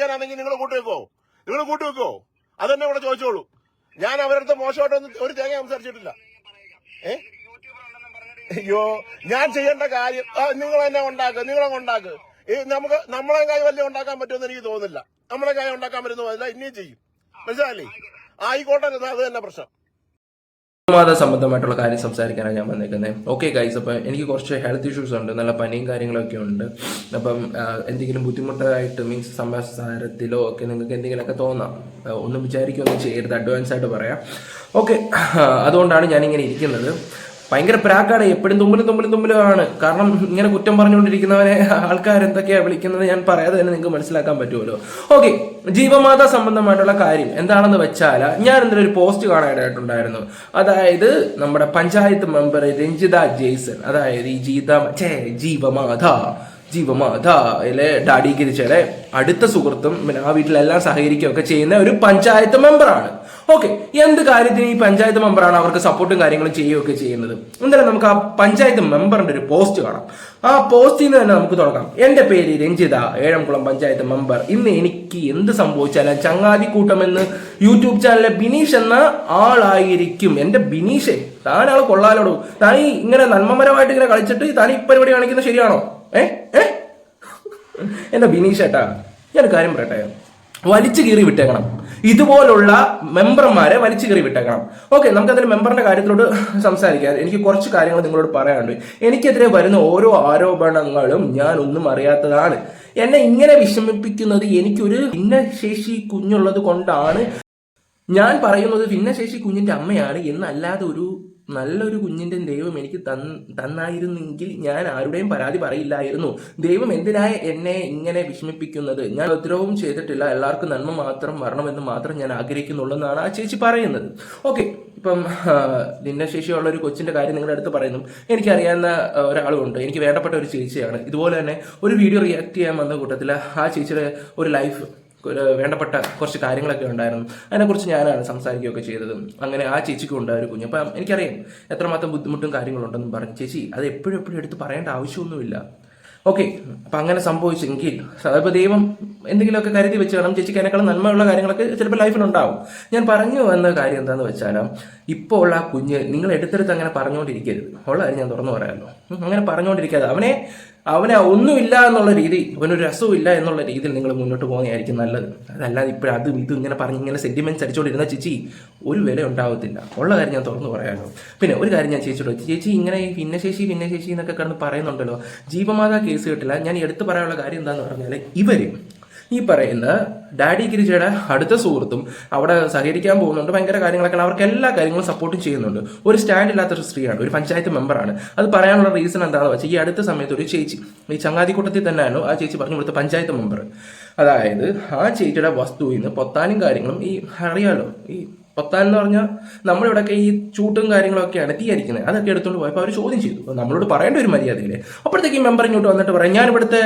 സംസാരിക്കാനാണെങ്കിൽ നിങ്ങൾ കൂട്ടുവെക്കോ? നിങ്ങൾ കൂട്ടുവെക്കോ? അതെന്നെ ഇവിടെ ചോദിച്ചോളൂ. ഞാൻ അവരടുത്ത് മോശമായിട്ടൊന്നും ഒരു തേങ്ങ സംസാരിച്ചിട്ടില്ല. ഏ? അയ്യോ ഞാൻ ചെയ്യേണ്ട കാര്യം നിങ്ങൾ തന്നെ ഉണ്ടാക്കുക നിങ്ങളെ ഉണ്ടാക്കുക ഈ നമുക്ക് നമ്മളെ കാര്യം വലിയ ഉണ്ടാക്കാൻ പറ്റുമെന്ന് എനിക്ക് തോന്നുന്നില്ല. നമ്മളെ കാര്യം ഉണ്ടാക്കാൻ പറ്റുന്ന ഇനിയും ചെയ്യും. മനസ്സിലായില്ലേ? ആയിക്കോട്ടെ അത് തന്നെ പ്രശ്നം. മത സംബന്ധമായിട്ടുള്ള കാര്യം സംസാരിക്കാനാണ് ഞാൻ വന്നിരിക്കുന്നത് ഓക്കെ ഗൈസ് അപ്പം എനിക്ക് കുറച്ച് ഹെൽത്ത് ഇഷ്യൂസ് ഉണ്ട്. നല്ല പനിയും കാര്യങ്ങളൊക്കെ ഉണ്ട്. അപ്പം എന്തെങ്കിലും ബുദ്ധിമുട്ടായിട്ട് മീൻസ് സംസാരത്തിലോ ഒക്കെ നിങ്ങൾക്ക് എന്തെങ്കിലുമൊക്കെ തോന്നാം. ഒന്നും വിചാരിക്കുകയൊന്നും ചെയ്യരുത്. അഡ്വാൻസ് ആയിട്ട് പറയാം. ഓക്കെ അതുകൊണ്ടാണ് ഞാനിങ്ങനെ ഇരിക്കുന്നത്. ഭയങ്കര പ്രാക്കാണ് എപ്പോഴും തുമ്പിലും തുമ്പിലും തുമ്പലും ആണ് കാരണം ഇങ്ങനെ കുറ്റം പറഞ്ഞുകൊണ്ടിരിക്കുന്നവരെ ആൾക്കാർ എന്തൊക്കെയാണ് വിളിക്കുന്നത് ഞാൻ പറയാതെ തന്നെ നിങ്ങൾക്ക് മനസ്സിലാക്കാൻ പറ്റുമല്ലോ. ഓക്കെ ജീവമാത സംബന്ധമായിട്ടുള്ള കാര്യം എന്താണെന്ന് വെച്ചാൽ ഞാൻ ഇന്നലെ ഒരു പോസ്റ്റ് കാണാനായിട്ടുണ്ടായിരുന്നു. അതായത് നമ്മുടെ പഞ്ചായത്ത് മെമ്പർ രഞ്ജിത ജെയ്സൺ അതായത് ഈ ജീത ജീവമാത. ജീവമാതയിലെ ഡാഡി ഗിരിച്ചയുടെ അടുത്ത സുഹൃത്തും പിന്നെ ആ വീട്ടിലെല്ലാം സഹകരിക്കുകയൊക്കെ ചെയ്യുന്ന ഒരു പഞ്ചായത്ത് മെമ്പറാണ്. ഓക്കെ എന്ത് കാര്യത്തിന് ഈ പഞ്ചായത്ത് മെമ്പറാണ് അവർക്ക് സപ്പോർട്ടും കാര്യങ്ങളും ചെയ്യുകയൊക്കെ ചെയ്യുന്നത്? എന്തായാലും നമുക്ക് ആ പഞ്ചായത്ത് മെമ്പറിന്റെ ഒരു പോസ്റ്റ് കാണാം. ആ പോസ്റ്റിൽ നിന്ന് തന്നെ നമുക്ക് തുടങ്ങാം. എന്റെ പേര് രഞ്ജിത ഏഴംകുളം പഞ്ചായത്ത് മെമ്പർ. ഇന്ന് എനിക്ക് എന്ത് സംഭവിച്ചാലും ചങ്ങാതി കൂട്ടം എന്ന് യൂട്യൂബ് ചാനലിലെ ബിനീഷ് എന്ന ആളായിരിക്കും. എന്റെ ബിനീഷേ താനാൾ കൊള്ളാലോടൂ. ഈ ഇങ്ങനെ നന്മമരമായിട്ട് ഇങ്ങനെ കളിച്ചിട്ട് ഈ പരിപാടി കാണിക്കുന്നത് ശരിയാണോ? ഏ? ഏ? എന്റെ ബിനീഷ് ഏട്ടാ? ഞാൻ കാര്യം പറയട്ടെ? വലിച്ചു കീറി വിട്ടേക്കണം. ഇതുപോലുള്ള മെമ്പർമാരെ വലിച്ചു കീറി വിട്ടേക്കണം. ഓക്കെ നമുക്ക് അതിന് മെമ്പറിന്റെ കാര്യത്തിലോട്ട് സംസാരിക്കാം. എനിക്ക് കുറച്ച് കാര്യങ്ങൾ നിങ്ങളോട് പറയാനുണ്ട്. എനിക്കെതിരെ വരുന്ന ഓരോ ആരോപണങ്ങളും ഞാൻ ഒന്നും അറിയാത്തതാണ്. എന്നെ ഇങ്ങനെ വിഷമിപ്പിക്കുന്നത് എനിക്കൊരു ഭിന്നശേഷി കുഞ്ഞുള്ളത് കൊണ്ടാണ്. ഞാൻ പറയുന്നത് ഭിന്നശേഷി കുഞ്ഞിന്റെ അമ്മയാണ് എന്നല്ലാതെ ഒരു നല്ലൊരു കുഞ്ഞിന്റെ ദൈവം എനിക്ക് തന്ന് തന്നായിരുന്നെങ്കിൽ ഞാൻ ആരുടെയും പരാതി പറയില്ലായിരുന്നു. ദൈവം എന്തിനായ എന്നെ ഇങ്ങനെ വിഷമിപ്പിക്കുന്നത്? ഞാൻ ഉപദ്രവവും ചെയ്തിട്ടില്ല. എല്ലാവർക്കും നന്മ മാത്രം വരണമെന്ന് മാത്രം ഞാൻ ആഗ്രഹിക്കുന്നുള്ളൂ എന്നാണ് ആ ചേച്ചി പറയുന്നത്. ഓക്കെ ഇപ്പം ഭിന്നശേഷിയുള്ള ഒരു കൊച്ചിന്റെ കാര്യം നിങ്ങളുടെ അടുത്ത് പറയുന്നു. എനിക്കറിയാവുന്ന ഒരാളുണ്ട്. എനിക്ക് വേണ്ടപ്പെട്ട ഒരു ചേച്ചിയാണ്. ഇതുപോലെ തന്നെ ഒരു വീഡിയോ റിയാക്ട് ചെയ്യാൻ വന്ന കൂട്ടത്തിൽ ആ ചേച്ചിയുടെ ഒരു ലൈഫ് വേണ്ടപ്പെട്ട കുറച്ച് കാര്യങ്ങളൊക്കെ ഉണ്ടായിരുന്നു. അതിനെക്കുറിച്ച് ഞാനാണ് സംസാരിക്കുകയൊക്കെ ചെയ്തത് അങ്ങനെ ആ ചേച്ചിക്കും ഉണ്ടായ ഒരു കുഞ്ഞ്. അപ്പം എനിക്കറിയാം എത്രമാത്രം ബുദ്ധിമുട്ടും കാര്യങ്ങളുണ്ടെന്നും പറഞ്ഞു. ചേച്ചി അത് എപ്പോഴും എപ്പോഴും എടുത്ത് പറയേണ്ട ആവശ്യമൊന്നുമില്ല. ഓക്കെ അപ്പം അങ്ങനെ സംഭവിച്ചെങ്കിൽ അപ്പോൾ ദൈവം എന്തെങ്കിലുമൊക്കെ കരുതി വെച്ച് വേണം ചേച്ചിക്ക് അതിനേക്കാളും നന്മയുള്ള കാര്യങ്ങളൊക്കെ ചിലപ്പോൾ ലൈഫിലുണ്ടാവും ഞാൻ പറഞ്ഞു വന്ന കാര്യം എന്താണെന്ന് വെച്ചാൽ ഇപ്പോൾ ഉള്ള ആ കുഞ്ഞ് നിങ്ങൾ എടുത്തെടുത്ത് അങ്ങനെ പറഞ്ഞുകൊണ്ടിരിക്കരുത്. ഉള്ള കാര്യം ഞാൻ തുറന്നു പറയാമല്ലോ. അങ്ങനെ പറഞ്ഞുകൊണ്ടിരിക്കാതെ അവനെ അവനെ ഒന്നുമില്ല എന്നുള്ള രീതി അവനൊരു രസവും ഇല്ല എന്നുള്ള രീതിയിൽ നിങ്ങൾ മുന്നോട്ട് പോകുന്നതായിരിക്കും നല്ലത്. അതല്ലാതെ ഇപ്പോഴും അതും ഇതും ഇങ്ങനെ പറഞ്ഞ് ഇങ്ങനെ സെന്റിമെന്റ്സ് അടിച്ചുകൊണ്ടിരുന്ന ചേച്ചി ഒരു വില ഉണ്ടാവത്തില്ല. ഉള്ള കാര്യം ഞാൻ തുറന്നു പറയാമല്ലോ പിന്നെ ഒരു കാര്യം ഞാൻ ചേച്ചിയോട്. ചേച്ചി ഇങ്ങനെ ഈ ഭിന്നശേഷി ഭിന്നശേഷി എന്നൊക്കെ കിടന്ന് പറയുന്നുണ്ടല്ലോ. ജീവമാതാ കേസ് കിട്ടില്ല. ഞാൻ എടുത്തു പറയാനുള്ള കാര്യം എന്താണെന്ന് പറഞ്ഞാൽ ഇവർ ഈ പറയുന്ന ഡാഡി ഗിരിജയുടെ അടുത്ത സുഹൃത്തും അവിടെ സഹകരിക്കാൻ പോകുന്നുണ്ട്. ഭയങ്കര കാര്യങ്ങളൊക്കെ അവർക്ക് എല്ലാ കാര്യങ്ങളും സപ്പോർട്ടും ചെയ്യുന്നുണ്ട്. ഒരു സ്റ്റാൻഡ് ഇല്ലാത്തൊരു സ്ത്രീയാണ്. ഒരു പഞ്ചായത്ത് മെമ്പറാണ് അത് പറയാനുള്ള റീസൺ എന്താണെന്ന് വെച്ചാൽ ഈ അടുത്ത സമയത്ത് ഒരു ചേച്ചി ഈ ചങ്ങാതിക്കൂട്ടത്തിൽ തന്നെയാണ് ആ ചേച്ചി പറഞ്ഞു കൊടുത്ത പഞ്ചായത്ത് മെമ്പർ അതായത് ആ ചേച്ചിയുടെ വസ്തുവിൽ നിന്ന് പൊത്താനും കാര്യങ്ങളും ഈ അറിയാലോ ഈ പൊത്താൻ എന്ന് പറഞ്ഞാൽ നമ്മളിവിടെയൊക്കെ ഈ ചൂട്ടും കാര്യങ്ങളൊക്കെയാണ് തീ അരിക്കുന്നത് അതൊക്കെ എടുത്തുകൊണ്ട് പോയപ്പോൾ അവർ ചോദ്യം ചെയ്തു. നമ്മളോട് പറയേണ്ട ഒരു മര്യാദയില്ലേ? അപ്പോഴത്തേക്ക് ഈ മെമ്പർ ഇങ്ങോട്ട് വന്നിട്ട് പറയാം ഞാൻ ഇവിടുത്തെ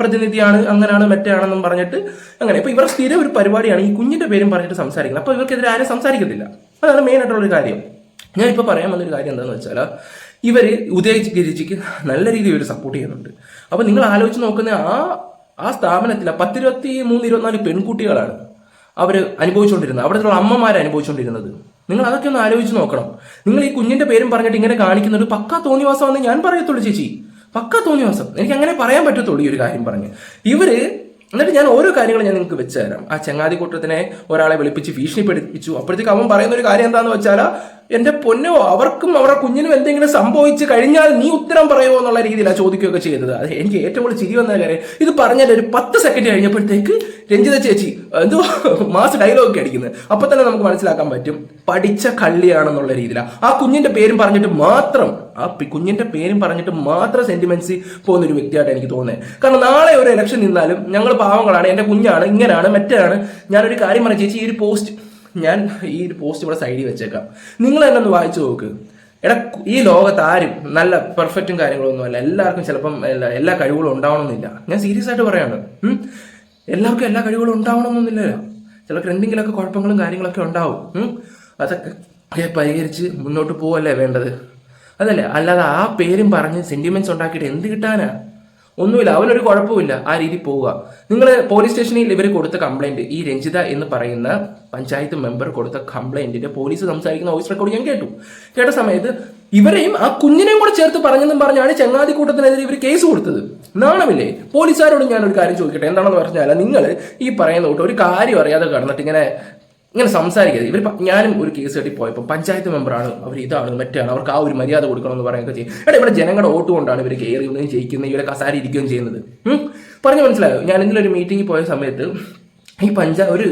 പ്രതിനിധിയാണ് അങ്ങനെയാണ് മറ്റാണെന്നും പറഞ്ഞിട്ട് അങ്ങനെ. ഇപ്പോൾ ഇവരുടെ സ്ഥിര ഒരു പരിപാടിയാണ് ഈ കുഞ്ഞിന്റെ പേരും പറഞ്ഞിട്ട് സംസാരിക്കുന്നത്. അപ്പോൾ ഇവർക്കെതിരെ ആരും സംസാരിക്കത്തില്ല. അതാണ് മെയിൻ ആയിട്ടുള്ള ഒരു കാര്യം. ഞാൻ ഇപ്പോൾ പറയാൻ വന്നൊരു കാര്യം എന്താണെന്ന് വെച്ചാൽ ഇവർ ഉദയഗിരിജിക്ക് നല്ല രീതിയിൽ ഇവർ സപ്പോർട്ട് ചെയ്യുന്നുണ്ട്. അപ്പോൾ നിങ്ങൾ ആലോചിച്ച് നോക്കുന്ന ആ ആ സ്ഥാപനത്തിലെ പത്തിരുപത്തി മൂന്ന് ഇരുപത്തിനാല് പെൺകുട്ടികളാണ്. അവർ അനുഭവിച്ചുകൊണ്ടിരുന്നത്. അവിടുത്തെ അമ്മമാരെ അനുഭവിച്ചുകൊണ്ടിരുന്നത്. നിങ്ങൾ അതൊക്കെ ഒന്ന് ആലോചിച്ച് നോക്കണം. നിങ്ങൾ ഈ കുഞ്ഞിന്റെ പേരും പറഞ്ഞിട്ട് ഇങ്ങനെ കാണിക്കുന്ന പക്ക തോന്നിവാസം തോന്നിവാസമെന്ന് ഞാൻ പറയത്തുള്ളൂ ചേച്ചി. പക്ക തോന്നിവാസം. എനിക്ക് അങ്ങനെ പറയാൻ പറ്റത്തുള്ളൂ ഈ ഒരു കാര്യം പറഞ്ഞ്. ഇവർ എന്നിട്ട് ഞാൻ ഓരോ കാര്യങ്ങളും ഞാൻ നിങ്ങൾക്ക് വെച്ചുതരാം ആ ചങ്ങാതി കൂട്ടത്തിനെ ഒരാളെ വിളിപ്പിച്ച് ഭീഷണിപ്പെടുപ്പിച്ചു. അപ്പോഴത്തേക്ക് അവൻ പറയുന്ന ഒരു കാര്യം എന്താണെന്ന് വെച്ചാൽ എന്റെ പൊന്നോ അവർക്കും അവരുടെ കുഞ്ഞിനും എന്തെങ്കിലും സംഭവിച്ചു കഴിഞ്ഞാൽ നീ ഉത്തരം പറയുമോ എന്നുള്ള രീതിയിലാണ് ചോദിക്കുകയൊക്കെ ചെയ്യുന്നത്. അത് എനിക്ക് ഏറ്റവും കൂടുതൽ ചിരി വന്ന കാര്യം ഇത് പറഞ്ഞാൽ ഒരു പത്ത് സെക്കൻഡ് കഴിഞ്ഞപ്പോഴത്തേക്ക് രഞ്ജിത ചേച്ചി എന്തോ മാസ് ഡയലോഗ് അടിക്കുന്നത് അപ്പൊ തന്നെ നമുക്ക് മനസ്സിലാക്കാൻ പറ്റും പഠിച്ച കള്ളിയാണെന്നുള്ള രീതിയിലാണ് ആ കുഞ്ഞിന്റെ പേരും പറഞ്ഞിട്ട് മാത്രം ആ കുഞ്ഞിന്റെ പേരും പറഞ്ഞിട്ട് മാത്രം സെന്റിമെന്റ്സ് പോകുന്ന ഒരു വ്യക്തിയായിട്ട് എനിക്ക് തോന്നുന്നത് കാരണം നാളെ ഒരു ഇലക്ഷൻ നിന്നാലും ഞങ്ങൾ പാവങ്ങളാണ് എന്റെ കുഞ്ഞാണ് ഇങ്ങനെയാണ് മറ്റാണ് ഞാനൊരു കാര്യം പറഞ്ഞു ചേച്ചി ഈ ഒരു പോസ്റ്റ് ഞാൻ ഈ ഒരു പോസ്റ്റ് ഇവിടെ സൈഡിൽ വെച്ചേക്കാം. നിങ്ങൾ തന്നെ ഒന്ന് വായിച്ചു നോക്ക്. എടാ ഈ ലോകത്ത് ആരും നല്ല പെർഫെക്റ്റും കാര്യങ്ങളൊന്നും അല്ല. എല്ലാവർക്കും ചിലപ്പം എല്ലാ എല്ലാ കഴിവുകളും ഉണ്ടാവണമെന്നില്ല. ഞാൻ സീരിയസ് ആയിട്ട് പറയാണ്. എല്ലാവർക്കും എല്ലാ കഴിവുകളും ഉണ്ടാവണമെന്നൊന്നുമില്ലല്ലോ ചിലർക്ക് എന്തെങ്കിലുമൊക്കെ കുഴപ്പങ്ങളും കാര്യങ്ങളൊക്കെ ഉണ്ടാവും. അതൊക്കെ പരിഹരിച്ച് മുന്നോട്ട് പോവല്ലേ വേണ്ടത്? അതല്ലേ? അല്ലാതെ ആ പേരും പറഞ്ഞ് സെന്റിമെന്റ്സ് ഉണ്ടാക്കിയിട്ട് എന്ത് കിട്ടാനാ? ഒന്നുമില്ല അവനൊരു കുഴപ്പമില്ല ആ രീതി പോവുക. നിങ്ങൾ പോലീസ് സ്റ്റേഷനിൽ ഇവർ കൊടുത്ത കംപ്ലൈന്റ് ഈ രഞ്ജിത എന്ന് പറയുന്ന പഞ്ചായത്ത് മെമ്പർ കൊടുത്ത കംപ്ലൈന്റിന്റെ പോലീസ് സംസാരിക്കുന്ന വോയിസ് റെക്കോർഡ് ഞാൻ കേട്ടു. കേട്ട സമയത്ത് ഇവരെയും ആ കുഞ്ഞിനെയും കൂടെ ചേർത്ത് പറഞ്ഞെന്നും പറഞ്ഞാണ് ചങ്ങാതി കൂട്ടത്തിനെതിരെ ഇവർ കേസ് കൊടുത്തത്. നാണമില്ലേ? പോലീസുകാരോട് ഞാനൊരു കാര്യം ചോദിക്കട്ടെ? എന്താണെന്ന് പറഞ്ഞാൽ നിങ്ങൾ ഈ പറയുന്ന കൂട്ട് ഒരു കാര്യം അറിയാതെ കടന്നിട്ട് ഇങ്ങനെ ഇങ്ങനെ സംസാരിക്കരുത്. ഇവർ ഞാനും ഒരു കേസ് കെട്ടി പോയപ്പോൾ പഞ്ചായത്ത് മെമ്പറാണ് അവർ ഇതാണ് മറ്റാണ് അവർക്ക് ആ ഒരു മര്യാദ കൊടുക്കണം എന്ന് പറയുകയൊക്കെ ചെയ്യും. എടാ ഇവിടെ ജനങ്ങളുടെ വോട്ട് കൊണ്ടാണ് ഇവർ കയറിയുകയും ജയിക്കുന്നത് ഇവരെ കസാരി ഇരിക്കുകയും ചെയ്യുന്നത്. പറഞ്ഞു മനസ്സിലായോ? ഞാൻ ഇന്നലെ ഒരു മീറ്റിംഗിൽ പോയ സമയത്ത് ഈ പഞ്ചാ ഒരു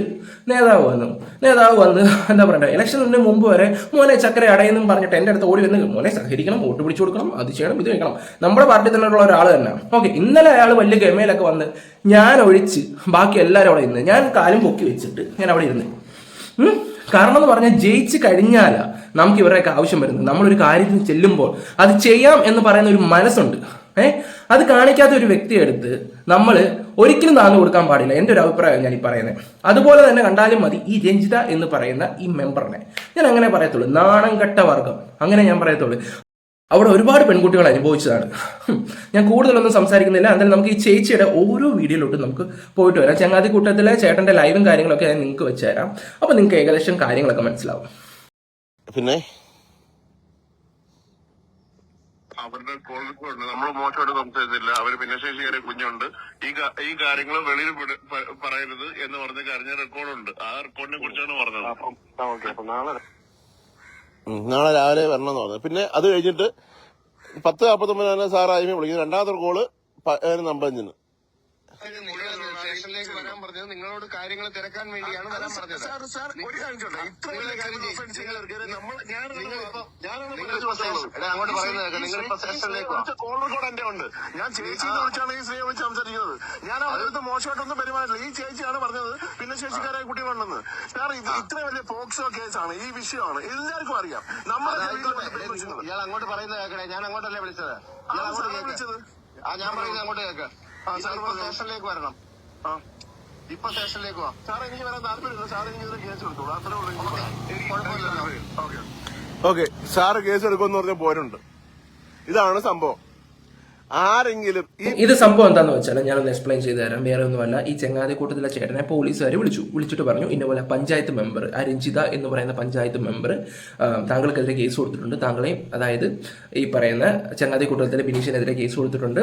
നേതാവ് വന്നു. നേതാവ് വന്ന് എന്താ പറയണ്ടത് ഇലക്ഷന് മുമ്പ് വരെ മോനെ ചക്കര അടയെന്നും പറഞ്ഞിട്ട് എന്റെ അടുത്ത് ഓടി വന്ന് മോനെ സഹകരിക്കണം വോട്ട് പിടിച്ചു കൊടുക്കണം അത് ചെയ്യണം ഇത് വെക്കണം. നമ്മുടെ പാർട്ടി തന്നെ ഉള്ള ഒരാൾ തന്നെ. ഓക്കെ ഇന്നലെ അയാൾ വലിയ ഗമയിലൊക്കെ വന്ന് ഞാൻ ഒഴിച്ച് ബാക്കി എല്ലാവരും അവിടെ ഇരുന്ന് ഞാൻ കാലും പൊക്കി വെച്ചിട്ട് ഞാൻ അവിടെ ഇരുന്ന്? കാരണം എന്ന് പറഞ്ഞാൽ ജയിച്ച് കഴിഞ്ഞാലാ നമുക്ക് ഇവരുടെയൊക്കെ ആവശ്യം വരുന്നത്. നമ്മളൊരു കാര്യത്തിന് ചെല്ലുമ്പോൾ അത് ചെയ്യാം എന്ന് പറയുന്ന ഒരു മനസ്സുണ്ട്. ഏഹ് അത് കാണിക്കാത്ത ഒരു വ്യക്തിയെ എടുത്ത് നമ്മൾ ഒരിക്കലും താന്നു കൊടുക്കാൻ പാടില്ല. എന്റെ ഒരു അഭിപ്രായം ഞാൻ ഈ പറയുന്നത്. അതുപോലെ തന്നെ കണ്ടാലും മതി ഈ രഞ്ജിത എന്ന് പറയുന്ന ഈ മെമ്പറിനെ ഞാൻ അങ്ങനെ പറയത്തുള്ളൂ. നാണം കെട്ട വർഗം. അങ്ങനെ ഞാൻ പറയത്തുള്ളൂ. അവിടെ ഒരുപാട് പെൺകുട്ടികൾ അനുഭവിച്ചതാണ്. ഞാൻ കൂടുതലൊന്നും സംസാരിക്കുന്നില്ല. എന്തായാലും നമുക്ക് ഈ ചേച്ചിയുടെ ഓരോ വീഡിയോയിലോട്ടും നമുക്ക് പോയിട്ട് വരാം. ചങ്ങാതി കൂട്ടത്തിലെ ചേട്ടന്റെ ലൈവും കാര്യങ്ങളൊക്കെ ഞാൻ നിങ്ങൾക്ക് വെച്ച് തരാം. അപ്പൊ നിങ്ങൾക്ക് ഏകദേശം കാര്യങ്ങളൊക്കെ മനസ്സിലാവും. പിന്നെ? അവരുടെ കോളിട്ടുണ്ട് നമ്മൾ മോശമായിട്ട് സംസാരിച്ചില്ല. അവർ ഭിന്നശേഷിക്കാരെ കുഞ്ഞുണ്ട്. ഈ ഈ കാര്യങ്ങൾ വെളിയിൽ പറയരുത് എന്ന് പറഞ്ഞ കാര്യം റെക്കോർഡുണ്ട് ആ റെക്കോർഡിനെ കുറിച്ചാണ് പറഞ്ഞത്. ഉം, നാളെ രാവിലെ വരണം എന്ന് പറഞ്ഞു. പിന്നെ അത് കഴിഞ്ഞിട്ട് പത്ത് നാൽപ്പത്തൊമ്പതിനാണ് സാർ ആദ്യമേ വിളിക്കുന്നത് രണ്ടാമത്തെ കോൾ നമ്പഞ്ചിന് സ്റ്റേഷനിലേക്ക് വരാൻ പറഞ്ഞത് നിങ്ങളോട് കാര്യങ്ങൾ തിരക്കാൻ വേണ്ടിയാണ് വരാൻ പറഞ്ഞത്. സാർ സാർ ഒരു കാര്യം അങ്ങോട്ട് പറയുന്നത്. എന്റെ ഉണ്ട്. ഞാൻ ചേച്ചിയെ വിളിച്ചാണ് ഈ സ്ത്രീയെ വിളിച്ച് സംസാരിക്കുന്നത്. ഞാൻ മോശമായിട്ടൊന്നും പെരുമാറില്ല ഈ ചേച്ചിയാണ് പറഞ്ഞത്. പിന്നെ ശേഷിക്കാരായ കുട്ടികളുണ്ടെന്ന് സാർ ഇത് ഇത്ര വലിയ പോക്സോ കേസാണ്. ഈ വിഷയമാണ്. എല്ലാവർക്കും അറിയാം. നമ്മുടെ ഇയാൾ അങ്ങോട്ട് പറയുന്നത് കേൾക്കണേ. ഞാൻ അങ്ങോട്ടല്ലേ വിളിച്ചത്. ഇയാൾ അങ്ങോട്ട് വിളിച്ചത്. ആ ഞാൻ പറയുന്നത് അങ്ങോട്ട് കേൾക്കാം സ്റ്റേഷനിലേക്ക് വരണം. ആ. ഇപ്പൊ സ്റ്റേഷനിലേക്ക് വാ. സാർ എനിക്ക് വരാൻ താല്പര്യമില്ല. സാർ എനിക്ക് ഇതിന് കേസ് എടുത്തോളൂ. അത്രേ ഉള്ളൂ എനിക്ക് കുഴപ്പമില്ലല്ലോ. ഓക്കെ. ഓക്കെ സാറ് കേസ് എടുക്കുമെന്ന് പറഞ്ഞ പോരുണ്ട്. ഇതാണ് സംഭവം. ആരെങ്കിലും ഇത് സംഭവം എന്താന്ന് വെച്ചാൽ ഞാൻ ഒന്ന് എക്സ്പ്ലെയിൻ ചെയ്തു തരാം. വേറെ ഒന്നുമല്ല. ഈ ചെങ്ങാതി കൂട്ടത്തിലെ ചേട്ടനെ പോലീസുകാർ വിളിച്ചു. വിളിച്ചിട്ട് പറഞ്ഞു ഇന്നപോലെ പഞ്ചായത്ത് മെമ്പർ ആ എന്ന് പറയുന്ന പഞ്ചായത്ത് മെമ്പർ താങ്കൾക്കെതിരെ കേസ് കൊടുത്തിട്ടുണ്ട്. താങ്കളെയും അതായത് ഈ പറയുന്ന ചെങ്ങാതി കൂട്ടത്തിലെ ബിനീഷിനെതിരെ കേസ് കൊടുത്തിട്ടുണ്ട്.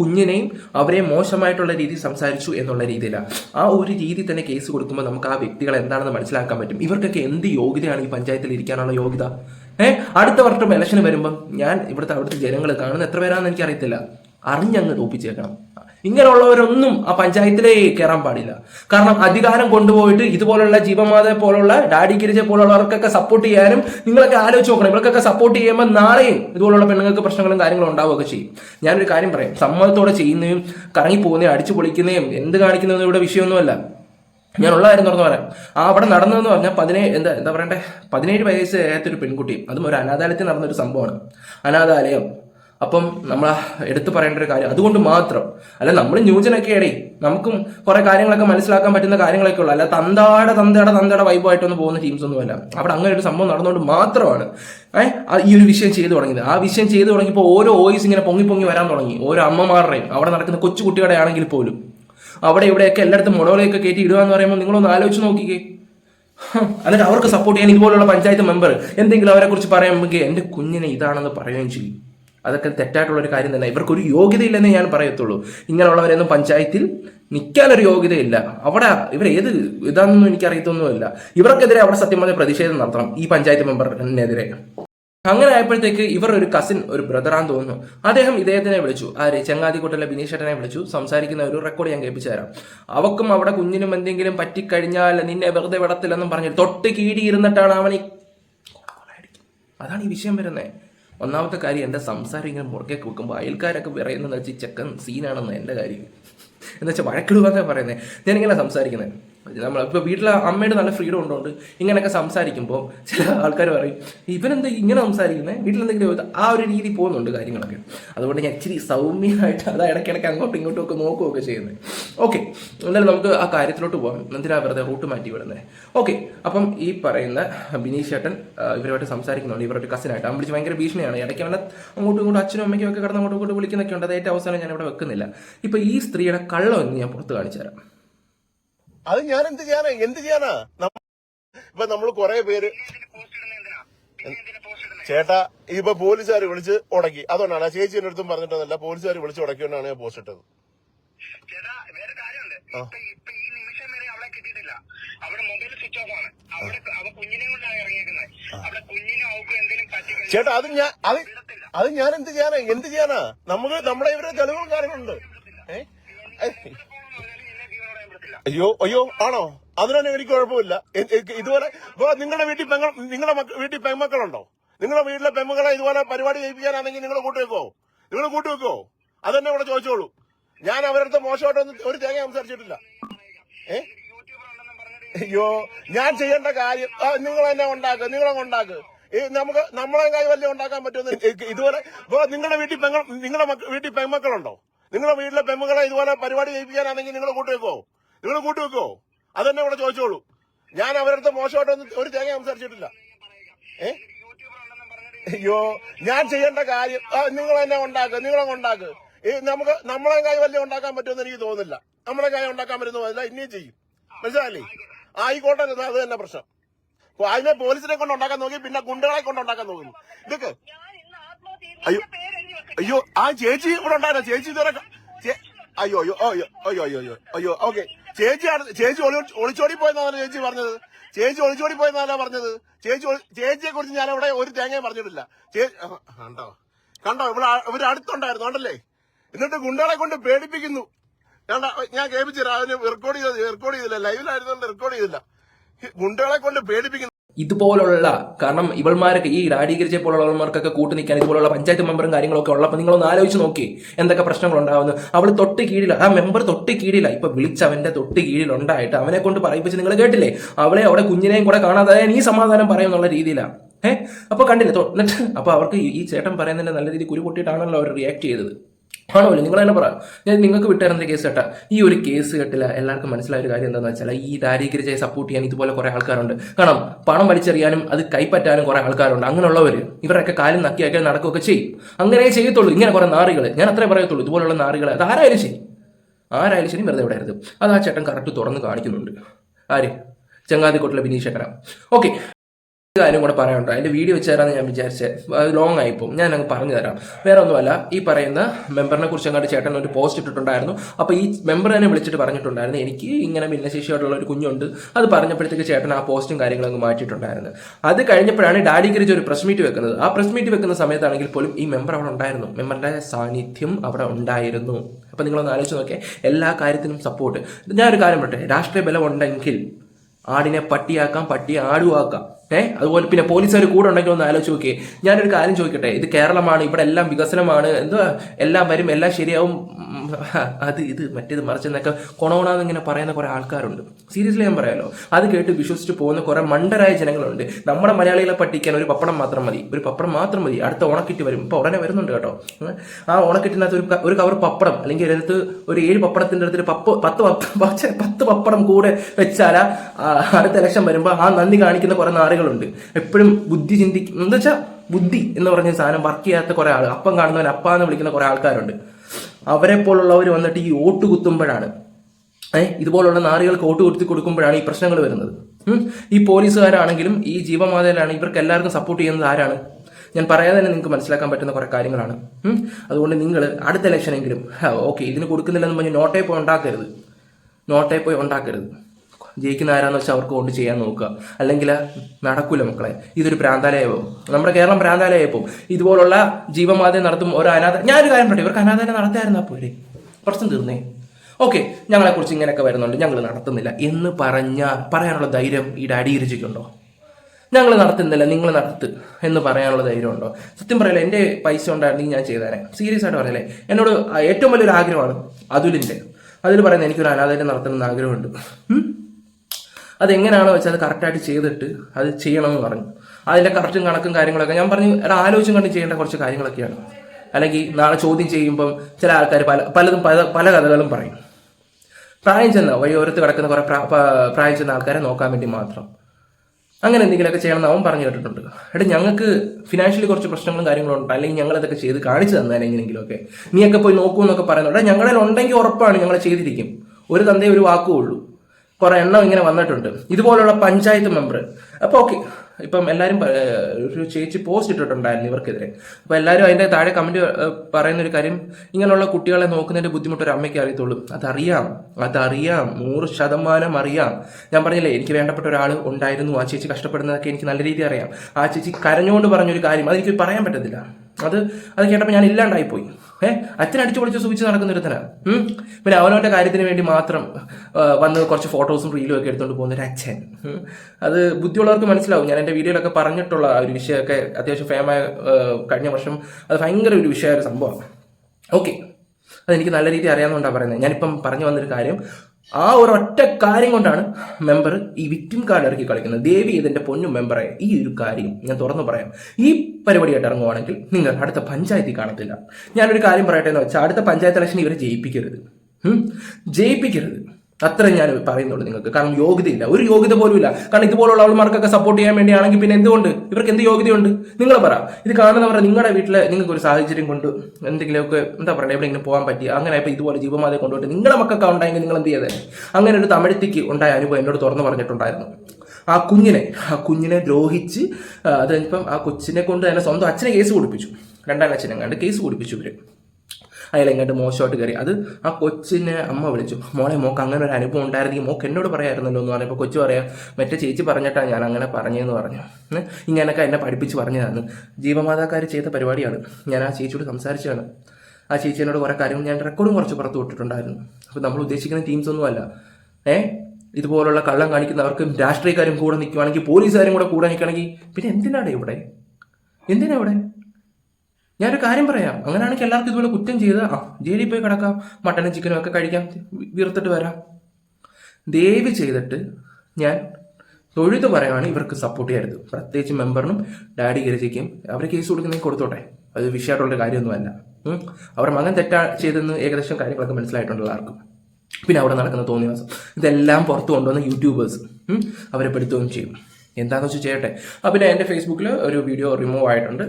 കുഞ്ഞിനെയും അവരെ മോശമായിട്ടുള്ള രീതിയിൽ സംസാരിച്ചു എന്നുള്ള രീതിയിലാണ് ആ ഒരു രീതി തന്നെ കേസ് കൊടുക്കുമ്പോൾ നമുക്ക് ആ വ്യക്തികൾ എന്താണെന്ന് മനസ്സിലാക്കാൻ പറ്റും. ഇവർക്കൊക്കെ എന്ത് യോഗ്യതയാണ് ഈ പഞ്ചായത്തിൽ ഇരിക്കാനുള്ള യോഗ്യത? ഏഹ് അടുത്ത വർഷം ഇലക്ഷന് വരുമ്പം ഞാൻ ഇവിടുത്തെ അവിടുത്തെ ജനങ്ങൾ കാണുന്ന എത്ര പേരാണെന്ന് എനിക്ക് അറിയത്തില്ല അറിഞ്ഞങ്ങ് തോപ്പിച്ചേക്കണം. ഇങ്ങനെയുള്ളവരൊന്നും ആ പഞ്ചായത്തിലേ കയറാൻ പാടില്ല. കാരണം അധികാരം കൊണ്ടുപോയിട്ട് ഇതുപോലുള്ള ജീവമാത പോലുള്ള ഡാഡി ഗിരിജ പോലുള്ളവർക്കൊക്കെ സപ്പോർട്ട് ചെയ്യാനും നിങ്ങളൊക്കെ ആലോചിച്ച് നോക്കണം. ഇവർക്കൊക്കെ സപ്പോർട്ട് ചെയ്യുമ്പോൾ നാളെയും ഇതുപോലുള്ള പെണ്ണുങ്ങൾക്ക് പ്രശ്നങ്ങളും കാര്യങ്ങളും ഉണ്ടാവുകയൊക്കെ ചെയ്യും. ഞാനൊരു കാര്യം പറയാം. സമ്മതത്തോടെ ചെയ്യുന്നതും കറങ്ങി പോകുന്നതും അടിച്ചു പൊളിക്കുന്നതും എന്ത് കാണിക്കുന്നതും ഇവിടെ വിഷയമൊന്നുമല്ല. ഞാൻ ഉള്ള കാര്യം തുറന്നു പറയാം. ആ അവിടെ നടന്നതെന്ന് പറഞ്ഞാൽ പതിനേഴ് എന്താ എന്താ പറയണ്ടേ? പതിനേഴ് വയസ്സ് ഏകത്തൊരു പെൺകുട്ടി അതും ഒരു അനാഥാലയത്തിൽ നടന്നൊരു സംഭവമാണ്. അനാഥാലയം. അപ്പം നമ്മൾ എടുത്തു പറയേണ്ട ഒരു കാര്യം അതുകൊണ്ട് മാത്രം. അല്ല നമ്മൾ ന്യൂജനൊക്കെ ഇടേ നമുക്കും കുറെ കാര്യങ്ങളൊക്കെ മനസ്സിലാക്കാൻ പറ്റുന്ന കാര്യങ്ങളൊക്കെ ഉള്ളു. അല്ല തന്താട തന്തയുടെ തന്തയുടെ വൈബായിട്ടൊന്നും പോകുന്ന ടീംസ് ഒന്നുമല്ല അവിടെ അങ്ങനെ ഒരു സംഭവം നടന്നുകൊണ്ട് മാത്രമാണ്. ഈ ഒരു വിഷയം ചെയ്തു തുടങ്ങിയത്. ആ വിഷയം ചെയ്തു തുടങ്ങിയപ്പോൾ ഓരോ വോയിസ് ഇങ്ങനെ പൊങ്ങി പൊങ്ങി വരാൻ തുടങ്ങി. ഓരോ അമ്മമാരുടെയും അവിടെ നടക്കുന്ന കൊച്ചു കുട്ടികളുടെ ആണെങ്കിൽ പോലും. അവിടെ ഇവിടെയൊക്കെ എല്ലായിടത്തും മുടകളെയൊക്കെ കയറ്റി ഇടുക എന്ന് പറയുമ്പോൾ നിങ്ങളൊന്ന് ആലോചിച്ച് നോക്കിക്കേ. എന്നിട്ട് അവർക്ക് സപ്പോർട്ട് ചെയ്യാൻ ഇതുപോലുള്ള പഞ്ചായത്ത് മെമ്പർ എന്തെങ്കിലും അവരെ കുറിച്ച് പറയുമ്പോൾ എന്റെ കുഞ്ഞിനെ ഇതാണെന്ന് പറയുകയും ചെയ്യും. അതൊക്കെ തെറ്റായിട്ടുള്ള ഒരു കാര്യം തന്നെ. ഇവർക്കൊരു യോഗ്യതയില്ലെന്നേ ഞാൻ പറയത്തുള്ളൂ. ഇങ്ങനെയുള്ളവരെയൊന്നും പഞ്ചായത്തിൽ നിൽക്കാനൊരു യോഗ്യതയില്ല. അവിടെ ഇവർ ഏത് ഇതാണെന്നൊന്നും എനിക്ക് അറിയത്തൊന്നുമില്ല ഇവർക്കെതിരെ അവിടെ സത്യം പറഞ്ഞ പ്രതിഷേധം നടത്തണം ഈ പഞ്ചായത്ത് മെമ്പറിനെതിരെ അങ്ങനെ ആയപ്പോഴത്തേക്ക് ഇവർ ഒരു കസിൻ ഒരു ബ്രദറാന്ന് തോന്നുന്നു. അദ്ദേഹം ഇദ്ദേഹത്തിനെ വിളിച്ചു. ആര് ചങ്ങാതിക്കുട്ടലെ ബിനീഷ് ചേട്ടനെ വിളിച്ചു. സംസാരിക്കുന്ന ഒരു റെക്കോർഡ് ഞാൻ കേൾപ്പിച്ചു തരാം. അവക്കും അവിടെ കുഞ്ഞിനും എന്തെങ്കിലും പറ്റിക്കഴിഞ്ഞാൽ നിന്നെ വെറുതെ വിടത്തില്ലെന്നും പറഞ്ഞു തൊട്ട് കീടിയിരുന്നിട്ടാണ് അവൻ അതാണ് ഈ വിഷയം വരുന്നത് ഒന്നാമത്തെ കാര്യം എന്റെ സംസാരം ഇങ്ങനെ മുറുകെ വെക്കുമ്പോൾ അയൽക്കാരൊക്കെ പറയുന്നത് വെച്ചാൽ ചെക്കൻ സീനാണെന്ന് എന്റെ കാര്യം. എന്ന് വെച്ചാൽ വഴക്കിടുക എന്നേ പറയുന്നത് ഞാനിങ്ങനെ സംസാരിക്കുന്നത് നമ്മൾ ഇപ്പോൾ വീട്ടിലെ അമ്മയുടെ നല്ല ഫ്രീഡം ഉണ്ടോണ്ട് ഇങ്ങനെയൊക്കെ സംസാരിക്കുമ്പോൾ ചില ആൾക്കാർ പറയും ഇവനെന്താ ഇങ്ങനെ സംസാരിക്കുന്നത് വീട്ടിലെന്തെങ്കിലും ആ ഒരു രീതി പോകുന്നുണ്ട് കാര്യങ്ങളൊക്കെ. അതുകൊണ്ട് ഞാൻ ഇച്ചിരി സൗമ്യമായിട്ട് അത് ഇടയ്ക്കിടയ്ക്ക് അങ്ങോട്ടും ഇങ്ങോട്ടും ഒക്കെ നോക്കുകയൊക്കെ ചെയ്യുന്നത് ഓക്കെ എന്തായാലും നമുക്ക് ആ കാര്യത്തിലോട്ട് പോകാം എന്തിനാ വെറുതെ റൂട്ട് മാറ്റി വിടുന്നത് ഓക്കെ അപ്പം ഈ പറയുന്ന ബിനീഷ് ചേട്ടൻ ഇവരുമായിട്ട് സംസാരിക്കുന്നുണ്ട്. ഇവരുടെ കസിനായിട്ട് അവൻ വിളിച്ച് ഭയങ്കര ഭീഷണിയാണ്. ഇടയ്ക്ക് അവനെ അങ്ങോട്ടും ഇങ്ങോട്ടും അച്ഛനും അമ്മയ്ക്കും ഒക്കെ കിടന്ന് അങ്ങോട്ടും ഇങ്ങോട്ടും വിളിക്കുന്നൊക്കെ ഉണ്ട് അത് അവസാനം ഞാൻ ഇവിടെ വെക്കുന്നില്ല. ഇപ്പം ഈ സ്ത്രീയുടെ കള്ളം എന്ന് ഞാൻ പുറത്ത് കാണിച്ചു തരാം. അത് ഞാൻ എന്ത് ചെയ്യാനാ? എന്ത് ചെയ്യാനാ? ഇപ്പൊ നമ്മൾ കുറെ പേര് ചേട്ടാ ഇപ്പൊ പോലീസുകാർ വിളിച്ച് ഉടക്കി. അതുകൊണ്ടാണ് ചേച്ചി എന്റെ അടുത്തും പറഞ്ഞിട്ടതല്ല പോലീസുകാർ വിളിച്ച് ഉടക്കിയോണ്ടാണ് ഞാൻ പോസ്റ്റ് ഇട്ടത്. ചേട്ടാ അത് ഞാൻ അത് അത് ഞാൻ എന്ത് ചെയ്യാനാ? എന്ത് ചെയ്യാനാ? നമുക്ക് നമ്മുടെ ഇവരുടെ തെളിവുകൾ കാര്യങ്ങളുണ്ട്. ഏ? ഏ, നിന്നെ അയ്യോ അയ്യോ ആണോ? അതിനൊന്നും എനിക്ക് കുഴപ്പമില്ല. ഇതുപോലെ നിങ്ങളുടെ വീട്ടിൽ പെങ്ങൾ നിങ്ങളുടെ വീട്ടിൽ പെൺമക്കളുണ്ടോ? നിങ്ങളുടെ വീട്ടിലെ പെൺമക്കളെ ഇതുപോലെ പരിപാടി ചെയ്യിപ്പിക്കാനാണെങ്കിൽ നിങ്ങൾ കൂട്ടുവെക്കോ? നിങ്ങൾ കൂട്ടുവെക്കോ? അതെന്നെ ഇവിടെ ചോദിച്ചോളൂ. ഞാൻ അവരടുത്ത് മോശമായിട്ടൊന്നും ഒരു തേങ്ങ സംസാരിച്ചിട്ടില്ല. ഏ? അയ്യോ ഞാൻ ചെയ്യേണ്ട കാര്യം നിങ്ങൾ തന്നെ ഉണ്ടാക്കുക നിങ്ങളെ ഉണ്ടാക്കുക നമുക്ക് നമ്മളെ കാര്യം വല്ല ഉണ്ടാക്കാൻ പറ്റുമെന്ന് ഇതുപോലെ നിങ്ങളുടെ വീട്ടിൽ പെങ്ങൾ നിങ്ങളുടെ വീട്ടിൽ പെൺമക്കളുണ്ടോ? നിങ്ങളുടെ വീട്ടിലെ പെൺമക്കളെ ഇതുപോലെ പരിപാടി ചെയ്യിപ്പിക്കാനാണെങ്കിൽ നിങ്ങൾ കൂട്ടുവെക്കോ? നിങ്ങൾ കൂട്ടുവെക്കോ അതെന്നെ ഇവിടെ ചോദിച്ചോളൂ. ഞാൻ അവരടുത്ത് മോശമായിട്ടൊന്നും ഒരു തേങ്ങ സംസാരിച്ചിട്ടില്ല. ഏ? അയ്യോ ഞാൻ ചെയ്യേണ്ട കാര്യം നിങ്ങൾ തന്നെ ഉണ്ടാക്കുക നിങ്ങളെ ഉണ്ടാക്കുക നമുക്ക് നമ്മളെ കാര്യം വല്ല ഉണ്ടാക്കാൻ പറ്റുമെന്ന് എനിക്ക് തോന്നുന്നില്ല. നമ്മളെ കാര്യം ഉണ്ടാക്കാൻ പറ്റുന്ന പോലില്ല ഇനിയും ചെയ്യും. മനസ്സിലായില്ലേ? ആയിക്കോട്ടെ അത് തന്നെ പ്രശ്നം. അപ്പൊ അതിനെ പോലീസിനെ കൊണ്ട് ഉണ്ടാക്കാൻ നോക്കി പിന്നെ ഗുണ്ടകളെ കൊണ്ട് ഉണ്ടാക്കാൻ നോക്കുന്നു. ഇതൊക്കെ അയ്യോ അയ്യോ ആ ചേച്ചി ഇവിടെ ഉണ്ടായിരുന്നു? ചേച്ചി ഇതുവരെ അയ്യോ അയ്യോ അയ്യോ അയ്യോ അയ്യോ അയ്യോ ഓക്കെ. ചേച്ചിയാണ് ചേച്ചി ഒളി- ഒളിച്ചോടി പോയെന്നാണ് ചേച്ചി പറഞ്ഞത്. ചേച്ചി ഒളിച്ചോടി പോയെന്നല്ല പറഞ്ഞത്. ചേച്ചി ചേച്ചിയെ കുറിച്ച് ഞാൻ അവിടെ ഒരു തേങ്ങയും പറഞ്ഞിട്ടില്ല. കണ്ടോ? കണ്ടോ? ഇവിടെ ഇവിടെ അടുത്തുണ്ടായിരുന്നു കണ്ടല്ലേ? എന്നിട്ട് ഗുണ്ടകളെ കൊണ്ട് പേടിപ്പിക്കുന്നു. കണ്ടോ? ഞാൻ കേൾപ്പിച്ചു അതിന് റെക്കോർഡ് ചെയ്ത് റെക്കോർഡ് ചെയ്തില്ല. ലൈവിലായിരുന്നോണ്ട് റെക്കോർഡ് ചെയ്തില്ല. ഗുണ്ടകളെ കൊണ്ട് പേടിപ്പിക്കുന്നു. ഇതുപോലുള്ള കാരണം ഇവൾമാരൊക്കെ ഈ രാഡീകരിച്ച പോലുള്ളവർക്കൊക്കെ കൂട്ടു നിൽക്കാൻ ഇതുപോലുള്ള പഞ്ചായത്ത് മെമ്പറും കാര്യങ്ങളൊക്കെ ഉള്ളപ്പോൾ നിങ്ങളൊന്ന് ആലോചിച്ച് നോക്കി എന്തൊക്കെ പ്രശ്നങ്ങൾ ഉണ്ടാവുന്നു. അവൾ തൊട്ട് കീഴില ആ മെമ്പർ തൊട്ട് കീഴില. ഇപ്പൊ വിളിച്ചവന്റെ തൊട്ട് കീഴിലുണ്ടായിട്ട് അവനെ കൊണ്ട് പറയിപ്പിച്ച് നിങ്ങൾ കേട്ടില്ലേ? അവളെ അവിടെ കുഞ്ഞിനെയും കൂടെ കാണാതെ ഈ സമാധാനം പറയുന്നുള്ള രീതിയിലാണ് ഏഹ് അപ്പൊ കണ്ടില്ലേ? എന്നിട്ട് അപ്പൊ അവർക്ക് ഈ ചേട്ടൻ പറയുന്നതിന്റെ നല്ല രീതിയിൽ കുരു പൊട്ടിയിട്ടാണല്ലോ അവർ റിയാക്ട് ചെയ്തത്. ആണോ നിങ്ങൾ തന്നെ പറ. ഞാൻ നിങ്ങൾക്ക് വിട്ടുതരുന്ന കേസ് കേട്ടാ. ഈ ഒരു കേസ് കേട്ടില്ല എല്ലാവർക്കും മനസ്സിലായ ഒരു കാര്യം എന്താണെന്ന് വെച്ചാൽ ഈ ദാരിദ്ര്യജയെ സപ്പോർട്ട് ചെയ്യാൻ ഇതുപോലെ കുറെ ആൾക്കാരുണ്ട്. കാരണം പണം വലിച്ചെറിയാനും അത് കൈപ്പറ്റാനും കുറെ ആൾക്കാരുണ്ട്. അങ്ങനെയുള്ളവർ ഇവരൊക്കെ കാലും നക്കിയാക്കി നടക്കുകയൊക്കെ ചെയ്യും. അങ്ങനെ ചെയ്യത്തുള്ളൂ. ഇങ്ങനെ കുറെ നാറികൾ ഞാൻ അത്രേ പറയത്തുള്ളൂ. ഇതുപോലുള്ള നാറികൾ അത് ആരായാലും ശരി. ആരായാലും ശരി വെറുതെ വിടരുത്. അത് ആ ചേട്ടൻ കറക്റ്റ് തുറന്ന് കാണിക്കുന്നുണ്ട്. ആര്? ചങ്ങാതിക്കോട്ടിലെ ബിനീഷ് ചേട്ടനാണ് ഓക്കെ കാര്യം കൂടെ പറയാനുണ്ട്. അതിന്റെ വീഡിയോ വെച്ച് തരാമെന്ന് ഞാൻ വിചാരിച്ചത് ലോങ് ആയിപ്പോൾ ഞാൻ അങ്ങ് പറഞ്ഞു തരാം. വേറെ ഒന്നുമല്ല ഈ പറയുന്ന മെമ്പറിനെ കുറിച്ച് അങ്ങോട്ട് ചേട്ടൻ ഒരു പോസ്റ്റ് ഇട്ടിട്ടുണ്ടായിരുന്നു. അപ്പോൾ ഈ മെമ്പർ തന്നെ വിളിച്ചിട്ട് പറഞ്ഞിട്ടുണ്ടായിരുന്നു. എനിക്ക് ഇങ്ങനെ ഭിന്നശേഷിയായിട്ടുള്ള ഒരു കുഞ്ഞുണ്ട്. അത് പറഞ്ഞപ്പോഴത്തേക്ക് ചേട്ടൻ ആ പോസ്റ്റും കാര്യങ്ങളും അങ്ങ് മാറ്റിയിട്ടുണ്ടായിരുന്നു. അത് കഴിഞ്ഞപ്പോഴാണ് ഡാഡി ഗിരിജ് ഒരു പ്രസ് മീറ്റ് വെക്കുന്നത്. ആ പ്രസ് മീറ്റ് വെക്കുന്ന സമയത്താണെങ്കിൽ പോലും ഈ മെമ്പർ അവിടെ ഉണ്ടായിരുന്നു. മെമ്പറിന്റെ സാന്നിധ്യം അവിടെ ഉണ്ടായിരുന്നു. അപ്പോൾ നിങ്ങളൊന്ന് ആലോചിച്ച് നോക്കിയാൽ എല്ലാ കാര്യത്തിനും സപ്പോർട്ട് ഞാൻ ഒരു കാര്യം പറട്ടെ രാഷ്ട്രീയ ബലം ഉണ്ടെങ്കിൽ ആടിനെ പട്ടിയാക്കാം പട്ടിയെ ആടുവാക്കാം. ഏഹ് അതുപോലെ പിന്നെ പോലീസുകാർ കൂടെ ഉണ്ടെങ്കിൽ ഒന്ന് ആലോചിച്ച് നോക്കിയേ. ഞാനൊരു കാര്യം ചോദിക്കട്ടെ? ഇത് കേരളമാണ് ഇവിടെ എല്ലാം വികസനമാണ് എന്തുവാ? എല്ലാം വരും എല്ലാം ശരിയാവും. അത് ഇത് മറ്റേത് മറിച്ചെന്നൊക്കെ കൊണോണാന്ന് ഇങ്ങനെ പറയുന്ന കുറെ ആൾക്കാരുണ്ട്. സീരിയസ്ലി ഞാൻ പറയാലോ. അത് കേട്ട് വിശ്വസിച്ച് പോകുന്ന കുറെ മണ്ടരായ ജനങ്ങളുണ്ട്. നമ്മുടെ മലയാളികളെ പറ്റിക്കാൻ ഒരു പപ്പടം മാത്രം മതി. ഒരു പപ്പടം മാത്രം മതി. അടുത്ത ഓണക്കിറ്റ് വരും. ഇപ്പൊ ഉടനെ വരുന്നുണ്ട് കേട്ടോ. ആ ഓണക്കിറ്റിനകത്ത് ഒരു ഒരു കവർ പപ്പടം. അല്ലെങ്കിൽ അതിനകത്ത് ഒരു ഏഴ് പപ്പടത്തിന്റെ അടുത്ത് ഒരു പപ്പ് പത്ത് പപ്പ- പച്ച- പത്ത് പപ്പടം കൂടെ വെച്ചാലാ അടുത്ത ലക്ഷം വരുമ്പോൾ ആ നന്ദി കാണിക്കുന്ന കുറെ നാടുകളുണ്ട് എപ്പോഴും ബുദ്ധി ചിന്തിക്കും എന്താ വെച്ചാൽ ബുദ്ധി എന്ന് പറഞ്ഞ സാധനം വർക്ക് ചെയ്യാത്ത കുറെ ആൾ അപ്പം കാണുന്നവൻ അപ്പ എന്ന് വിളിക്കുന്ന കുറെ ആൾക്കാരുണ്ട്. അവരെ പോലുള്ളവർ വന്നിട്ട് ഈ ഓട്ട് കുത്തുമ്പോഴാണ്. ഏഹ് ഇതുപോലുള്ള നാറികൾക്ക് വോട്ട് കൊടുത്തി കൊടുക്കുമ്പോഴാണ് ഈ പ്രശ്നങ്ങൾ വരുന്നത്. ഈ പോലീസുകാരാണെങ്കിലും ഈ ജീവമാതയിലാണ് ഇവർക്ക് എല്ലാവർക്കും സപ്പോർട്ട് ചെയ്യുന്നത് ആരാണ്? ഞാൻ പറയാതെ തന്നെ നിങ്ങൾക്ക് മനസ്സിലാക്കാൻ പറ്റുന്ന കുറെ കാര്യങ്ങളാണ്. അതുകൊണ്ട് നിങ്ങൾ അടുത്ത ഇലക്ഷനെങ്കിലും ഓക്കെ ഇതിന് കൊടുക്കുന്നില്ലെന്ന് പറഞ്ഞ് നോട്ടേ പോയി ഉണ്ടാക്കരുത്. നോട്ടേ പോയി ഉണ്ടാക്കരുത്. ജയിക്കുന്ന ആരാന്ന് വെച്ചാൽ അവർക്ക് കൊണ്ട് ചെയ്യാൻ നോക്കുക. അല്ലെങ്കിൽ നടക്കൂല മക്കളെ. ഇതൊരു പ്രാന്താലയമാവും നമ്മുടെ കേരളം പ്രാന്താലയമാവും ഇതുപോലുള്ള ജീവമാതെ നടത്തും ഒരു അനാഥ ഞാനൊരു കാര്യം പറയട്ടെ. ഇവർക്ക് അനാഥാലയം നടത്തായിരുന്നാ പോരെ? പ്രശ്നം തീർന്നേ. ഓക്കെ ഞങ്ങളെക്കുറിച്ച് ഇങ്ങനെയൊക്കെ വരുന്നുണ്ട്. ഞങ്ങൾ നടത്തുന്നില്ല. എന്ന് പറഞ്ഞ പറയാനുള്ള ധൈര്യം ഈ ഡാഡി ഇരിച്ചിട്ടുണ്ടോ? ഞങ്ങൾ നടത്തുന്നില്ല. നിങ്ങൾ നടത്ത് എന്ന് പറയാനുള്ള ധൈര്യമുണ്ടോ? സത്യം പറയല്ലേ എന്റെ പൈസ ഉണ്ടായിരുന്നെങ്കിൽ ഞാൻ ചെയ്തേനെ. സീരിയസ് ആയിട്ട് പറയല്ലേ. എന്നോട് ഏറ്റവും വലിയൊരു ആഗ്രഹമാണ്. അതുലിന്റെ. അതിൽ പറയുന്നത് എനിക്കൊരു അനാഥാലയം നടത്തണമെന്ന് ആഗ്രഹമുണ്ട്? അതെങ്ങനെയാണോ വെച്ചാൽ അത് കറക്റ്റായിട്ട് ചെയ്തിട്ട് അത് ചെയ്യണമെന്ന് പറഞ്ഞു. അതിന്റെ കറക്റ്റും കണക്കും കാര്യങ്ങളൊക്കെ ഞാൻ പറഞ്ഞു എടാ ആലോചിച്ചും കണ്ട് ചെയ്യേണ്ട കുറച്ച് കാര്യങ്ങളൊക്കെയാണ്. അല്ലെങ്കിൽ നാളെ ചോദ്യം ചെയ്യുമ്പം ചില ആൾക്കാർ പല പലതും പല പല കഥകളും പറയും. പ്രായം ചെന്ന വഴിയോരത്ത് കിടക്കുന്ന കുറെ പ്രായം ചെന്ന ആൾക്കാരെ നോക്കാൻ വേണ്ടി മാത്രം. അങ്ങനെ എന്തെങ്കിലുമൊക്കെ ചെയ്യണമെന്ന് അവൻ പറഞ്ഞു കേട്ടിട്ടുണ്ട്. എടാ ഞങ്ങൾക്ക് ഫിനാൻഷ്യലി കുറച്ച് പ്രശ്നങ്ങളും കാര്യങ്ങളും ഉണ്ട്. അല്ലെങ്കിൽ ഞങ്ങൾ അതൊക്കെ ചെയ്ത് കാണിച്ചു തന്നാൽ എങ്ങനെയെങ്കിലുമൊക്കെ. നീയൊക്കെ പോയി നോക്കൂ എന്നൊക്കെ പറയുന്നുണ്ട്. ഞങ്ങളിൽ ഉണ്ടെങ്കിൽ ഉറപ്പാണ് ഞങ്ങൾ ചെയ്തിരിക്കും. ഒരു തന്തേ ഒരു വാക്കേ ഉള്ളൂ. കുറെ എണ്ണം ഇങ്ങനെ വന്നിട്ടുണ്ട്. ഇതുപോലുള്ള പഞ്ചായത്ത് മെമ്പർ അപ്പോൾ ഓക്കെ. ഇപ്പം എല്ലാവരും ഒരു ചേച്ചി പോസ്റ്റ് ഇട്ടിട്ടുണ്ടായിരുന്നു ഇവർക്കെതിരെ. അപ്പോൾ എല്ലാവരും അതിന്റെ താഴെ കമന്റ് പറയുന്ന ഒരു കാര്യം ഇങ്ങനെയുള്ള കുട്ടികളെ നോക്കുന്നതിന്റെ ബുദ്ധിമുട്ട് ഒരു അമ്മയ്ക്ക് അറിയത്തുള്ളൂ. അതറിയാം. അതറിയാം. നൂറ് ശതമാനം അറിയാം. ഞാൻ പറഞ്ഞില്ലേ എനിക്ക് വേണ്ടപ്പെട്ട ഒരാൾ ഉണ്ടായിരുന്നു. ആ ചേച്ചി കഷ്ടപ്പെടുന്നതൊക്കെ എനിക്ക് നല്ല രീതി അറിയാം. ആ ചേച്ചി കരഞ്ഞുകൊണ്ട് പറഞ്ഞൊരു കാര്യം അതെനിക്ക് പറയാൻ പറ്റത്തില്ല. അത് അത് കേട്ടപ്പോൾ ഞാൻ ഇല്ലാണ്ടായിപ്പോയി. ഏ? അച്ഛൻ അടിച്ചു പൊളിച്ച് സൂചിച്ച് നടക്കുന്ന ഒരുത്തനാ ഉം. പിന്നെ അവനവന്റെ കാര്യത്തിന് വേണ്ടി മാത്രം വന്ന് കുറച്ച് ഫോട്ടോസും റീലും ഒക്കെ എടുത്തുകൊണ്ട് പോകുന്ന ഒരു അച്ഛൻ. അത് ബുദ്ധിയുള്ളവർക്ക് മനസ്സിലാവും. ഞാൻ എന്റെ വീഡിയോയിലൊക്കെ പറഞ്ഞിട്ടുള്ള ആ ഒരു വിഷയമൊക്കെ അത്യാവശ്യം ഫേമായ കഴിഞ്ഞ വർഷം അത് ഭയങ്കര ഒരു വിഷയമായ ഒരു സംഭവമാണ്. ഓക്കെ. അതെനിക്ക് നല്ല രീതിയിൽ അറിയാവുന്നതുകൊണ്ടാണ് പറയുന്നത് ഞാനിപ്പം പറഞ്ഞു വന്നൊരു കാര്യം ആ ഒരു ഒറ്റ കാര്യം കൊണ്ടാണ് മെമ്പർ ഈ വിക്ടിം കാർഡ് ഇറക്കി കളിക്കുന്നത്. ദേവി ഇതിന്റെ പൊന്നു മെമ്പറായ ഈ ഒരു കാര്യം ഞാൻ തുറന്നു പറയാം. ഈ പരിപാടിയായിട്ട് ഇറങ്ങുവാണെങ്കിൽ നിങ്ങൾ അടുത്ത പഞ്ചായത്തിൽ കാണത്തില്ല. ഞാനൊരു കാര്യം പറയട്ടെ എന്ന് വെച്ചാൽ അടുത്ത പഞ്ചായത്ത് ഇലക്ഷൻ ഇവരെ ജയിപ്പിക്കരുത്. ജയിപ്പിക്കരുത്. അത്ര ഞാൻ പറയുന്നുള്ളൂ നിങ്ങൾക്ക്. കാരണം യോഗ്യതയില്ല. ഒരു യോഗ്യത പോലും ഇല്ല കാരണം ഇതുപോലുള്ള ആൾമാർക്കൊക്കെ സപ്പോർട്ട് ചെയ്യാൻ വേണ്ടിയാണെങ്കിൽ പിന്നെ എന്തുകൊണ്ട്? ഇവർക്ക് എന്ത് യോഗ്യതയുണ്ട്? നിങ്ങൾ പറ. ഇത് കാണുന്നവർ നിങ്ങളുടെ വീട്ടിൽ നിങ്ങൾക്ക് ഒരു സാഹചര്യം കൊണ്ട് എന്തെങ്കിലുമൊക്കെ എന്താ പറയുക എവിടെയെങ്കിലും പോകാൻ പറ്റിയ അങ്ങനെ ഇപ്പോൾ ഇതുപോലെ ജീവമാതെ കൊണ്ടുപോയിട്ട് നിങ്ങളുടെ മക്കൾക്ക് ഉണ്ടായെങ്കിൽ നിങ്ങൾ എന്ത് ചെയ്തേ? അങ്ങനെ ഒരു തമിഴ്ത്തിക്ക് ഉണ്ടായ അനുഭവം എന്നോട് തുറന്നു പറഞ്ഞിട്ടുണ്ടായിരുന്നു. ആ കുഞ്ഞിനെ ആ കുഞ്ഞിനെ ദ്രോഹിച്ച് ആ, അതിപ്പം ആ കൊച്ചിനെ കൊണ്ട് തന്നെ സ്വന്തം അച്ഛനെ കേസ് കൊടുപ്പിച്ചു. രണ്ടാം അച്ഛനെ കണ്ട് കേസ് കൊടുപ്പിച്ചു ഇവർ. അയാൾ എങ്ങോട്ട് മോശമായിട്ട് കയറി. അത് ആ കൊച്ചിനെ അമ്മ വിളിച്ചു. മോളെ മോക്ക് അങ്ങനെ ഒരു അനുഭവം ഉണ്ടായിരുന്നെങ്കിൽ മോക്ക് എന്നോട് പറയായിരുന്നല്ലോ എന്ന് പറഞ്ഞപ്പോൾ കൊച്ചു പറയാം മറ്റേ ചേച്ചി പറഞ്ഞിട്ടാണ് ഞാൻ അങ്ങനെ പറഞ്ഞതെന്ന് പറഞ്ഞു. ഇങ്ങനൊക്കെ എന്നെ പഠിപ്പിച്ച് പറഞ്ഞതാണ്. ജീവമാതാക്കാർ ചെയ്ത പരിപാടിയാണ്. ഞാൻ ആ ചേച്ചിയോട് സംസാരിച്ചതാണ്. ആ ചേച്ചി എന്നോട് കുറേ കാര്യങ്ങൾ ഞാൻ റെക്കോർഡും കുറച്ച് പുറത്ത് വിട്ടിട്ടുണ്ടായിരുന്നു. അപ്പോൾ നമ്മൾ ഉദ്ദേശിക്കുന്ന ടീംസ് ഒന്നും അല്ല. ഏ? ഇതുപോലുള്ള കള്ളം കാണിക്കുന്നവർക്കും രാഷ്ട്രീയക്കാരും കൂടെ നിൽക്കുവാണെങ്കിൽ പോലീസുകാരും കൂടെ കൂടെ നിൽക്കുകയാണെങ്കിൽ പിന്നെ എന്തിനാണ് ഇവിടെ? എന്തിനാണ് ഇവിടെ? ഞാനൊരു കാര്യം പറയാം. അങ്ങനെയാണെങ്കിൽ എല്ലാവർക്കും ഇതുപോലെ കുറ്റം ചെയ്ത് ആ ജയിലിൽ പോയി കിടക്കാം മട്ടനും ചിക്കനും ഒക്കെ കഴിക്കാം വീർത്തിട്ട് വരാം. ദയവ് ചെയ്തിട്ട് ഞാൻ തൊഴുത് പറയുകയാണ് ഇവർക്ക് സപ്പോർട്ട് ചെയ്യരുത്. പ്രത്യേകിച്ച് മെമ്പറിനും ഡാഡി ഗിരജയ്ക്കും അവർ കേസ് കൊടുക്കുന്നെങ്കിൽ കൊടുത്തോട്ടെ. അത് വിഷയമായിട്ടുള്ള കാര്യമൊന്നുമല്ല. അവർ മകൻ തെറ്റാ ചെയ്തെന്ന് ഏകദേശം കാര്യങ്ങളൊക്കെ മനസ്സിലായിട്ടുണ്ട് ആർക്കും പിന്നെ അവിടെ നടക്കുന്ന തോന്നിവാസം. ഇതെല്ലാം പുറത്തു കൊണ്ടുവന്ന യൂട്യൂബേഴ്സ് അവരെ പെടുത്തുകയും ചെയ്യും. എന്താണെന്ന് വെച്ചാൽ ചെയ്യട്ടെ. ആ പിന്നെ എന്റെ ഫേസ്ബുക്കിൽ ഒരു വീഡിയോ റിമൂവ് ആയിട്ടുണ്ട്.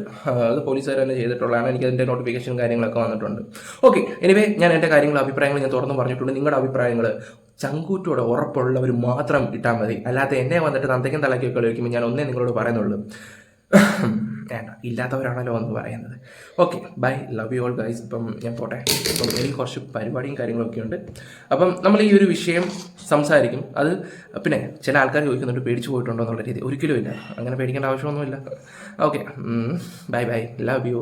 അത് പോലീസുകാർ തന്നെ ചെയ്തിട്ടുള്ളതാണ്. എനിക്ക് അതിന്റെ നോട്ടിഫിക്കേഷൻ കാര്യങ്ങളൊക്കെ വന്നിട്ടുണ്ട്. ഓക്കെ എനിവേ ഞാൻ എന്റെ കാര്യങ്ങൾ അഭിപ്രായങ്ങൾ ഞാൻ തുറന്നു പറഞ്ഞിട്ടുണ്ട്. നിങ്ങളുടെ അഭിപ്രായങ്ങൾ ചങ്കൂറ്റോടെ ഉറപ്പുള്ളവർ മാത്രം ഇട്ടാൽ മതി. അല്ലാതെ എന്നെ വന്നിട്ട് തന്തയ്ക്കും തലയ്ക്കൊക്കെ കളിക്കുമ്പോൾ ഞാൻ ഒന്നേ നിങ്ങളോട് പറയുന്നുള്ളൂ. വേണ്ട ഇല്ലാത്തവരാണല്ലോ എന്ന് പറയുന്നത്. Okay bye love you all guys ഇപ്പം ഞാൻ പോട്ടെ. ഇപ്പം എനിക്ക് കുറച്ച് പരിപാടിയും കാര്യങ്ങളൊക്കെ ഉണ്ട്. അപ്പം നമ്മൾ ഈ ഒരു വിഷയം സംസാരിക്കും. അത് പിന്നെ ചില ആൾക്കാർ ചോദിക്കുന്നുണ്ട് പേടിച്ചു പോയിട്ടുണ്ടോ എന്നുള്ള രീതി. ഒരിക്കലും ഇല്ല. അങ്ങനെ പേടിക്കേണ്ട ആവശ്യമൊന്നുമില്ല. Okay bye bye love you